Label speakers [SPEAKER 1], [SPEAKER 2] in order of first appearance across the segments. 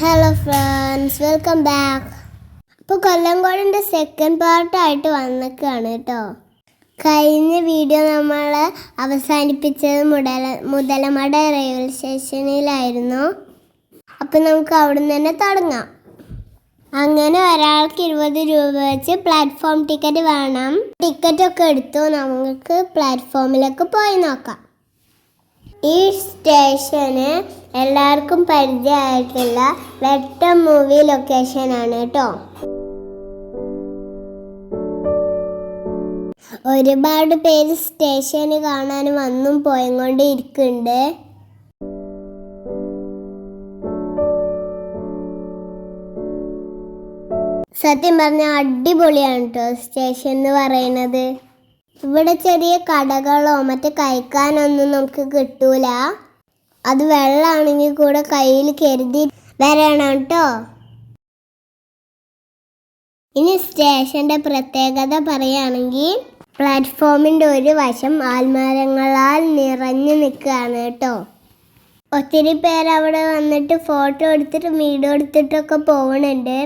[SPEAKER 1] Hello friends welcome back അപ്പോൾ കൊല്ലംകോടിന്റെ second പാർട്ടായിട്ട് വന്നേക്കാണ് കേട്ടോ കഴിഞ്ഞ വീഡിയോ നമ്മൾ അവസാനിപ്പിച്ചത് മുടല മുതലമട റെയിൽവേ സ്റ്റേഷനിലായിരുന്നു അപ്പം നമുക്ക് അവിടുന്ന് തന്നെ തുടങ്ങാം. അങ്ങനെ ഒരാൾക്ക് ഇരുപത് രൂപ വെച്ച് പ്ലാറ്റ്ഫോം ടിക്കറ്റ് വേണം. ടിക്കറ്റൊക്കെ എടുത്തു. നമുക്ക് പ്ലാറ്റ്ഫോമിലേക്ക് പോയി നോക്കാം. ഈ സ്റ്റേഷന് എല്ലാവർക്കും പരിചയമായിട്ടുള്ള വെട്ടം മൂവി ലൊക്കേഷൻ ആണ് കേട്ടോ. ഒരുപാട് പേര് സ്റ്റേഷന് കാണാൻ വന്നും പോയും കൊണ്ട് ഇരിക്കുന്നുണ്ട് സത്യം പറഞ്ഞ അടിപൊളിയാണ് കേട്ടോ സ്റ്റേഷൻ എന്ന് പറയുന്നത്. ഇവിടെ ചെറിയ കടകളോ മറ്റേ കഴിക്കാനൊന്നും നമുക്ക് കിട്ടൂല. അത് വെള്ളമാണെങ്കിൽ കൂടെ കയ്യിൽ കരുതി വരണം കേട്ടോ ഇനി സ്റ്റേഷന്റെ പ്രത്യേകത പറയുകയാണെങ്കിൽ പ്ലാറ്റ്ഫോമിന്റെ ഒരു വശം ആൽമരങ്ങളാൽ നിറഞ്ഞു നിൽക്കുകയാണ് കേട്ടോ ഒത്തിരി പേര് അവിടെ വന്നിട്ട് ഫോട്ടോ എടുത്തിട്ട് വീഡിയോ എടുത്തിട്ടൊക്കെ പോകുന്നുണ്ട്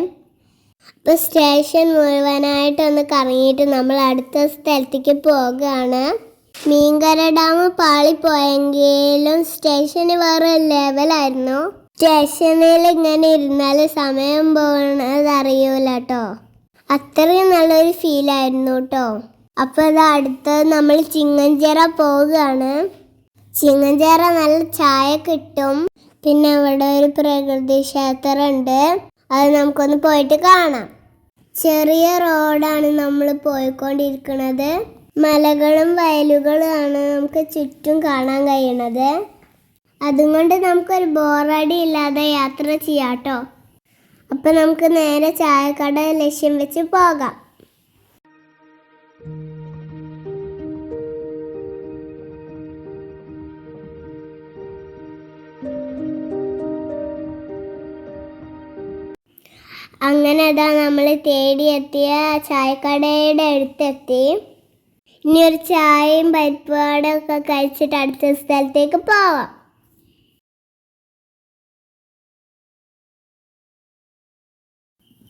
[SPEAKER 1] അപ്പോൾ സ്റ്റേഷൻ മുഴുവനായിട്ടൊന്ന് കറങ്ങിയിട്ട് നമ്മൾ അടുത്ത സ്ഥലത്തേക്ക് പോകുകയാണ്. മീൻകര ഡാം പാളിപ്പോയെങ്കിലും സ്റ്റേഷന് വേറെ ലെവലായിരുന്നു. സ്റ്റേഷനിൽ ഇങ്ങനെ ഇരുന്നാൽ സമയം പോകുന്നത് അറിയൂല കേട്ടോ അത്രയും നല്ലൊരു ഫീലായിരുന്നു കേട്ടോ അപ്പോൾ ഇത് അടുത്ത് നമ്മൾ ചിങ്ങഞ്ചേറ പോവുകയാണ്. ചിങ്ങഞ്ചേറ നല്ല ചായ കിട്ടും. പിന്നെ അവിടെ ഒരു പ്രകൃതി ക്ഷേത്രം ഉണ്ട്. അത് നമുക്കൊന്ന് പോയിട്ട് കാണാം. ചെറിയ റോഡാണ് നമ്മൾ പോയിക്കൊണ്ടിരിക്കുന്നത് മലകളും വയലുകളുമാണ് നമുക്ക് ചുറ്റും കാണാൻ കഴിയണത് അതുകൊണ്ട് നമുക്കൊരു ബോറടി ഇല്ലാതെ യാത്ര ചെയ്യാം കേട്ടോ. അപ്പം നമുക്ക് നേരെ ചായക്കട ലക്ഷ്യം വെച്ച് പോകാം. അങ്ങനെ അതാ നമ്മൾ തേടിയെത്തിയ ചായക്കടയുടെ അടുത്തെത്തി. ഇനി ഒരു ചായയും പരിപ്പുവടയും ഒക്കെ കഴിച്ചിട്ട് അടുത്ത സ്ഥലത്തേക്ക് പോവാം.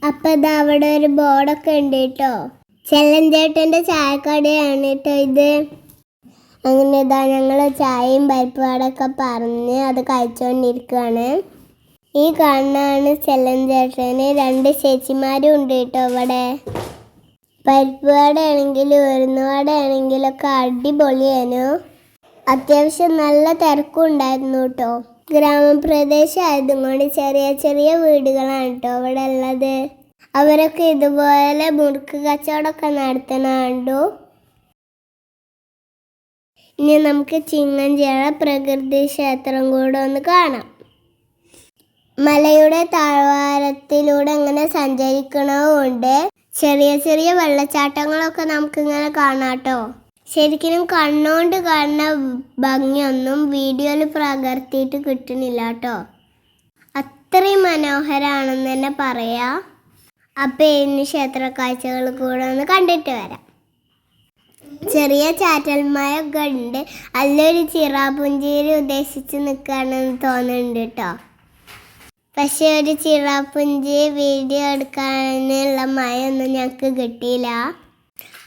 [SPEAKER 1] അപ്പൊ ഇതാ അവിടെ ഒരു ബോർഡൊക്കെ ഉണ്ട് കേട്ടോ. ചെല്ലഞ്ചേട്ടന്റെ ചായക്കടയാണ് കേട്ടോ ഇത്. അങ്ങനെ ഇതാ ഞങ്ങൾ ചായയും പരിപ്പുവടയൊക്കെ പറഞ്ഞ് അത് കഴിച്ചുകൊണ്ടിരിക്കുകയാണ് ഈ കാണാണ് ചെല്ലൻ ചേട്ടന് രണ്ട് ചേച്ചിമാരും ഉണ്ട് കേട്ടോ ഇവിടെ. പരിപ്പ് വടയാണെങ്കിലും ഉഴുന്നുവടയാണെങ്കിലും ഒക്കെ അടിപൊളിയായിരുന്നു അത്യാവശ്യം നല്ല തിരക്കും ഉണ്ടായിരുന്നു കേട്ടോ ഗ്രാമപ്രദേശമായതും കൊണ്ട് ചെറിയ ചെറിയ വീടുകളാണ് കേട്ടോ ഇവിടെ ഉള്ളത് അവരൊക്കെ ഇതുപോലെ മുറുക്ക് കച്ചവടമൊക്കെ നടത്തണുണ്ടോ ഇനി നമുക്ക് ചിങ്ങഞ്ചേള പ്രകൃതി ക്ഷേത്രം കൂടെ ഒന്ന് കാണാം. മലയുടെ താഴ്വാരത്തിലൂടെ അങ്ങനെ സഞ്ചരിക്കണമുണ്ട് ചെറിയ ചെറിയ വെള്ളച്ചാട്ടങ്ങളൊക്കെ നമുക്കിങ്ങനെ കാണാട്ടോ. ശരിക്കും കണ്ണോണ്ട് കാണുന്ന ഭംഗിയൊന്നും വീഡിയോയിൽ പകർത്തിയിട്ട് കിട്ടുന്നില്ല കേട്ടോ അത്രയും മനോഹരാണെന്ന് തന്നെ പറയാ. അപ്പോൾ ഇന്ന് ക്ഷേത്ര കാഴ്ചകൾ കൂടെ ഒന്ന് കണ്ടിട്ട് വരാം. ചെറിയ ചാറ്റൽമയൊക്കെ ഉണ്ട്. നല്ലൊരു ചിറാപുഞ്ചേരി ഉദ്ദേശിച്ച് നിൽക്കുകയാണെന്ന് തോന്നുന്നുണ്ട് കേട്ടോ. പക്ഷെ ഒരു ചിറാപ്പുഞ്ചി വീഡിയോ എടുക്കാനുള്ള മഴയൊന്നും ഞങ്ങൾക്ക് കിട്ടിയില്ല.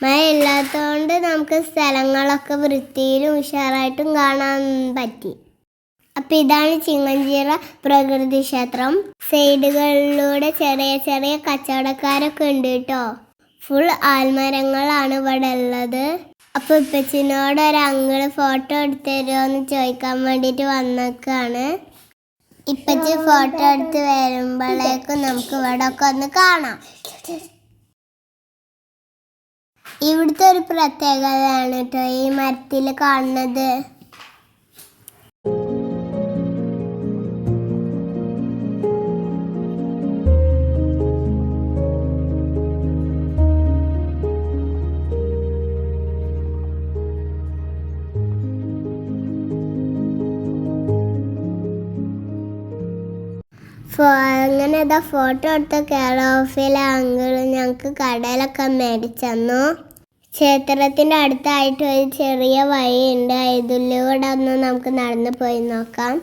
[SPEAKER 1] മഴ ഇല്ലാത്തതുകൊണ്ട് നമുക്ക് സ്ഥലങ്ങളൊക്കെ വൃത്തിയിലും ഉഷാറായിട്ടും കാണാൻ പറ്റി. അപ്പം ഇതാണ് ചിങ്ങഞ്ചിറ പ്രകൃതി ക്ഷേത്രം. സൈഡുകളിലൂടെ ചെറിയ ചെറിയ കച്ചവടക്കാരൊക്കെ ഉണ്ട് കേട്ടോ. ഫുൾ ആൽമരങ്ങളാണ് ഇവിടെ ഉള്ളത്. അപ്പോൾ ഇപ്പച്ചിനോട് ഒരു അങ്കിൾ ഫോട്ടോ എടുത്തു തരുമോ എന്ന് ചോദിക്കാൻ വേണ്ടിയിട്ട് വന്നേക്കാണ്. ഇപ്പച്ചി ഫോട്ടോ എടുത്ത് വരുമ്പോഴേക്കും നമുക്ക് ഇവിടെ ഒക്കെ ഒന്ന് കാണാം. ഇവിടുത്തെ ഒരു പ്രത്യേകതയാണ് കേട്ടോ ഈ മരത്തിൽ കാണുന്നത്. അങ്ങനെ ഇതാ ഫോട്ടോ എടുത്ത കെയർ ഓഫിലെ അങ്കിൾ ഞങ്ങൾക്ക് കടയിലൊക്കെ മേടിച്ചന്നു. ക്ഷേത്രത്തിന്റെ അടുത്തായിട്ട് ഒരു ചെറിയ വഴിയുണ്ട്. ഇതിലൂടെ ഒന്ന് നമുക്ക് നടന്നു പോയി നോക്കാം.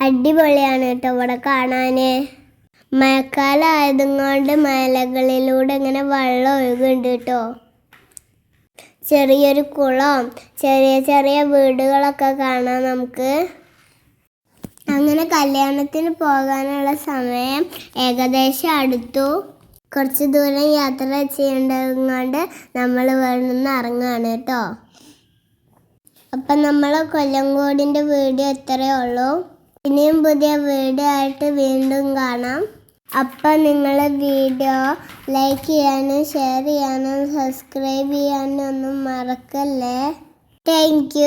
[SPEAKER 1] അടിപൊളിയാണ് കേട്ടോ ഇവിടെ കാണാൻ മഴക്കാലം ആയതുകൊണ്ട് മലകളിലൂടെ ഇങ്ങനെ വെള്ളം ഒഴുകുന്നുണ്ട് കേട്ടോ. ചെറിയൊരു കുളം ചെറിയ ചെറിയ വീടുകളൊക്കെ കാണാം നമുക്ക്. അങ്ങനെ കല്യാണത്തിന് പോകാനുള്ള സമയം ഏകദേശം അടുത്തു. കുറച്ച് ദൂരം യാത്ര ചെയ്യേണ്ടതുകൊണ്ട് നമ്മൾ ഇവിടെ നിന്ന് ഇറങ്ങുകയാണ് കേട്ടോ. അപ്പം നമ്മൾ കൊല്ലങ്കോടിന്റെ വീഡിയോ എത്രയേ ഉള്ളൂ. ഇനിയും പുതിയ വീഡിയോ ആയിട്ട് വീണ്ടും കാണാം. അപ്പം നിങ്ങൾ വീഡിയോ ലൈക്ക് ചെയ്യാനും ഷെയർ ചെയ്യാനും സബ്സ്ക്രൈബ് ചെയ്യാനും ഒന്നും മറക്കല്ലേ. താങ്ക്